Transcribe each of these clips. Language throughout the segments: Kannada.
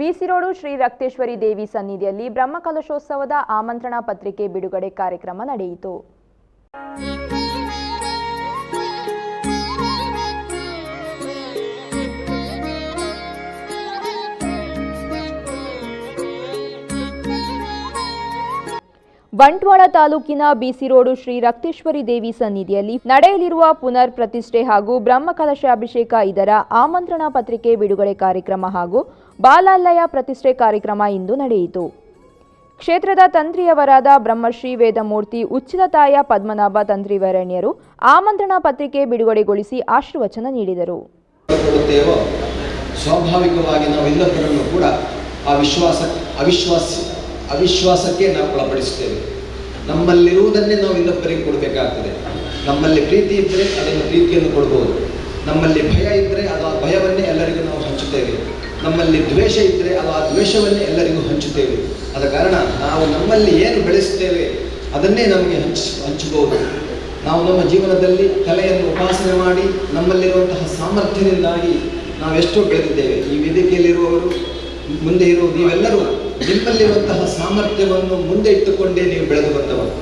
ಬಿಸಿರೋಡು ಶ್ರೀ ರಕ್ತೇಶ್ವರಿ ದೇವಿ ಸನ್ನಿಧಿಯಲ್ಲಿ ಬ್ರಹ್ಮಕಲಶೋತ್ಸವದ ಆಮಂತ್ರಣ ಪತ್ರಿಕೆ ಬಿಡುಗಡೆ ಕಾರ್ಯಕ್ರಮ ನಡೆಯಿತು. ಬಂಟ್ವಾಳ ತಾಲೂಕಿನ ಬಿಸಿರೋಡು ಶ್ರೀ ರಕ್ತೇಶ್ವರಿ ದೇವಿ ಸನ್ನಿಧಿಯಲ್ಲಿ ನಡೆಯಲಿರುವ ಪುನರ್ ಪ್ರತಿಷ್ಠೆ ಹಾಗೂ ಬ್ರಹ್ಮಕಲಶಾಭಿಷೇಕ ಇದರ ಆಮಂತ್ರಣ ಪತ್ರಿಕೆ ಬಿಡುಗಡೆ ಕಾರ್ಯಕ್ರಮ ಹಾಗೂ ಬಾಲಾಲಯ ಪ್ರತಿಷ್ಠೆ ಕಾರ್ಯಕ್ರಮ ಇಂದು ನಡೆಯಿತು. ಕ್ಷೇತ್ರದ ತಂತ್ರಿಯವರಾದ ಬ್ರಹ್ಮಶ್ರೀ ವೇದಮೂರ್ತಿ ಉಚ್ಚಿಲತಾಯ ಪದ್ಮನಾಭ ತಂತ್ರಿವರಣ್ಯರು ಆಮಂತ್ರಣ ಪತ್ರಿಕೆ ಬಿಡುಗಡೆಗೊಳಿಸಿ ಆಶೀರ್ವಚನ ನೀಡಿದರು. ಸ್ವಾಭಾವಿಕವಾಗಿ ನಾವೆಲ್ಲರನ್ನು ಕೂಡ ಆ ವಿಶ್ವಾಸ, ಅವಿಶ್ವಾಸ, ಅವಿಶ್ವಾಸಕ್ಕೆ ನಾವು ಒಳಪಡಿಸುತ್ತೇವೆ. ನಮ್ಮಲ್ಲಿರುವುದನ್ನೇ ನಾವು ಇನ್ನೊಬ್ಬರಿಗೆ ಕೊಡಬೇಕಾಗ್ತದೆ. ನಮ್ಮಲ್ಲಿ ಪ್ರೀತಿ ಇದ್ದರೆ ಅದನ್ನು ಪ್ರೀತಿಯನ್ನು ಕೊಡ್ಬೋದು. ನಮ್ಮಲ್ಲಿ ಭಯ ಇದ್ದರೆ ಅದು ಆ ಭಯವನ್ನೇ ಎಲ್ಲರಿಗೂ ನಾವು ಹಂಚುತ್ತೇವೆ. ನಮ್ಮಲ್ಲಿ ದ್ವೇಷ ಇದ್ದರೆ ಅದು ಆ ದ್ವೇಷವನ್ನೇ ಎಲ್ಲರಿಗೂ ಹಂಚುತ್ತೇವೆ. ಆದ ಕಾರಣ ನಾವು ನಮ್ಮಲ್ಲಿ ಏನು ಬೆಳೆಸುತ್ತೇವೆ, ಅದನ್ನೇ ನಮಗೆ ಹಂಚ, ಹಂಚಬಹುದು. ನಾವು ನಮ್ಮ ಜೀವನದಲ್ಲಿ ಕಲೆಯನ್ನು ಉಪಾಸನೆ ಮಾಡಿ ನಮ್ಮಲ್ಲಿರುವಂತಹ ಸಾಮರ್ಥ್ಯದಿಂದಾಗಿ ನಾವೆಷ್ಟೋ ಬೆಳೆದಿದ್ದೇವೆ. ಈ ವೇದಿಕೆಯಲ್ಲಿರುವವರು, ಮುಂದೆ ಇರುವ ನೀವೆಲ್ಲರೂ ನಿಮ್ಮಲ್ಲಿರುವಂತಹ ಸಾಮರ್ಥ್ಯವನ್ನು ಮುಂದೆ ಇಟ್ಟುಕೊಂಡೇ ನೀವು ಬೆಳೆದು ಬಂದವರು.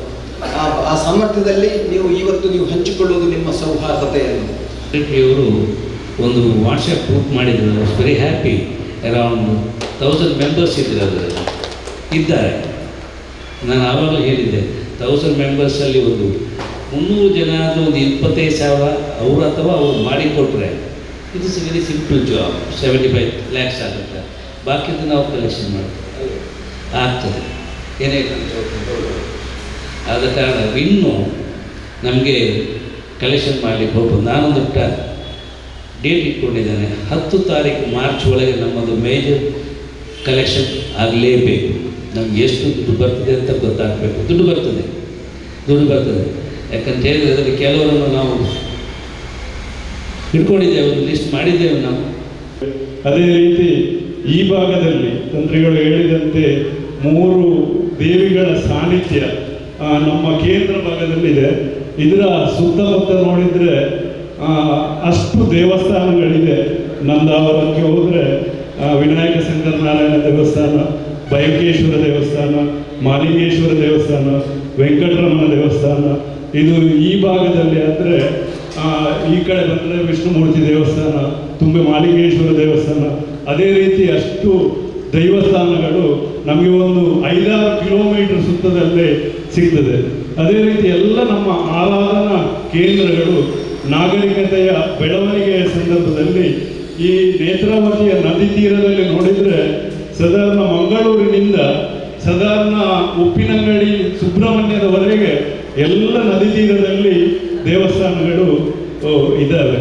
ಆ ಸಾಮರ್ಥ್ಯದಲ್ಲಿ ನೀವು ಇವತ್ತು ನೀವು ಹಂಚಿಕೊಳ್ಳುವುದು ನಿಮ್ಮ ಸೌಹಾರ್ದತೆಯನ್ನು. ಅವರು ಒಂದು ವಾಟ್ಸಪ್ ಗ್ರೂಪ್ ಮಾಡಿದ್ರು. Was very happy around thousand members ಇದ್ದರು ಅದರಲ್ಲಿ. ಇದ್ದಾರೆ. ನಾನು ಆವಾಗ ಹೇಳಿದ್ದೆ ತೌಸಂಡ್ ಮೆಂಬರ್ಸಲ್ಲಿ ಒಂದು ಮುನ್ನೂರು ಜನ ಆದರೂ ಒಂದು ಇಪ್ಪತ್ತೈದು ಸಾವಿರ ಅವರು ಅಥವಾ ಅವರು ಮಾಡಿಕೊಟ್ರೆ it is very simple job seventy five lakhs ಆಗುತ್ತೆ. ಬಾಕಿದ್ದು ನಾವು ಕಲೆಕ್ಷನ್ ಮಾಡ್ತೀವಿ. ಆಗ್ತದೆ. ಏನೇ ಆದ ಕಾರಣ ಇನ್ನು ನಮಗೆ ಕಲೆಕ್ಷನ್ ಮಾಡಲಿಕ್ಕೆ ಹೋಗ್ಬೋದು ನಾನೊಂದು ಟ ಡೇಟ್ ಇಟ್ಕೊಂಡಿದ್ದೇನೆ. ಹತ್ತು ತಾರೀಕು ಮಾರ್ಚ್ ಒಳಗೆ ನಮ್ಮದು ಮೇಜರ್ ಕಲೆಕ್ಷನ್ ಆಗಲೇಬೇಕು. ನಮ್ಗೆ ಎಷ್ಟು ದುಡ್ಡು ಬರ್ತದೆ ಅಂತ ಗೊತ್ತಾಗಬೇಕು. ದುಡ್ಡು ಬರ್ತದೆ. ದುಡ್ಡು ಬರ್ತದೆ. ಯಾಕಂತ ಹೇಳಿದ್ರೆ ಅದರಲ್ಲಿ ಕೆಲವರನ್ನು ನಾವು ಇಟ್ಕೊಂಡಿದ್ದೇವೆ. ಒಂದು ಲಿಸ್ಟ್ ಮಾಡಿದ್ದೇವೆ ನಾವು. ಅದೇ ರೀತಿ ಈ ಭಾಗದಲ್ಲಿ ತಂತ್ರಿಗಳು ಹೇಳಿದಂತೆ ಮೂರು ದೇವಿಗಳ ಸಾನ್ನಿಧ್ಯ ನಮ್ಮ ಕೇಂದ್ರ ಭಾಗದಲ್ಲಿದೆ. ಇದರ ಸುತ್ತಮುತ್ತ ನೋಡಿದರೆ ಅಷ್ಟು ದೇವಸ್ಥಾನಗಳಿದೆ. ನಂದಾವರಕ್ಕೆ ಹೋದರೆ ವಿನಾಯಕ ಶಂಕರನಾರಾಯಣ ದೇವಸ್ಥಾನ ಬಯಕೇಶ್ವರ ದೇವಸ್ಥಾನ, ಮಾಲಿಂಗೇಶ್ವರ ದೇವಸ್ಥಾನ, ವೆಂಕಟರಮಣ ದೇವಸ್ಥಾನ. ಇದು ಈ ಭಾಗದಲ್ಲಿ ಆದರೆ ಈ ಕಡೆ ಬಂದರೆ ವಿಷ್ಣುಮೂರ್ತಿ ದೇವಸ್ಥಾನ, ತುಂಬೆ ಮಾಲಿಂಗೇಶ್ವರ ದೇವಸ್ಥಾನ ಅದೇ ರೀತಿ ಅಷ್ಟು ದೈವಸ್ಥಾನಗಳು ನಮಗೆ ಒಂದು ಐದಾರು ಕಿಲೋಮೀಟರ್ ಸುತ್ತದಲ್ಲೇ ಸಿಗ್ತದೆ. ಅದೇ ರೀತಿ ಎಲ್ಲ ನಮ್ಮ ಆರಾಧನಾ ಕೇಂದ್ರಗಳು ನಾಗರಿಕತೆಯ ಬೆಳವಣಿಗೆಯ ಸಂದರ್ಭದಲ್ಲಿ ಈ ನೇತ್ರಾವತಿಯ ನದಿ ತೀರದಲ್ಲಿ ನೋಡಿದರೆ ಸಾಧಾರಣ ಮಂಗಳೂರಿನಿಂದ ಸಾಧಾರಣ ಉಪ್ಪಿನಂಗಡಿ ಸುಬ್ರಹ್ಮಣ್ಯದವರೆಗೆ ಎಲ್ಲ ನದಿ ತೀರದಲ್ಲಿ ದೇವಸ್ಥಾನಗಳು ಇದ್ದಾವೆ.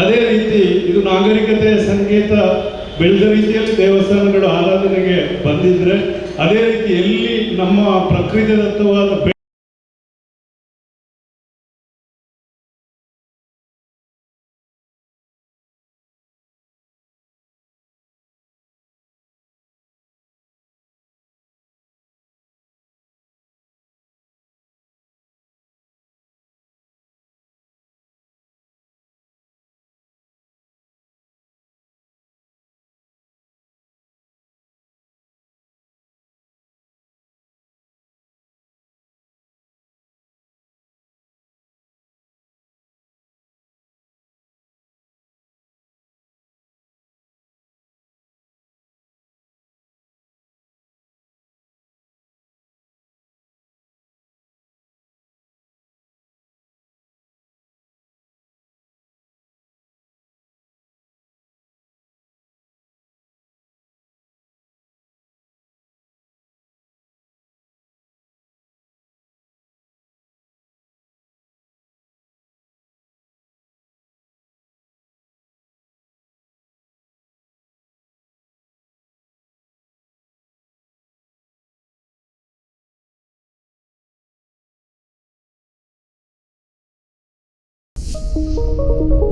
ಅದೇ ರೀತಿ ಇದು ನಾಗರಿಕತೆಯ ಸಂಕೇತ ಬೆಳೆದ ರೀತಿಯಲ್ಲಿ ದೇವಸ್ಥಾನಗಳು ಆರಾಧನೆಗೆ ಬಂದಿದ್ರೆ ಅದೇ ರೀತಿ ಎಲ್ಲಿ ನಮ್ಮ ಪ್ರಕೃತಿದತ್ತವಾದ Música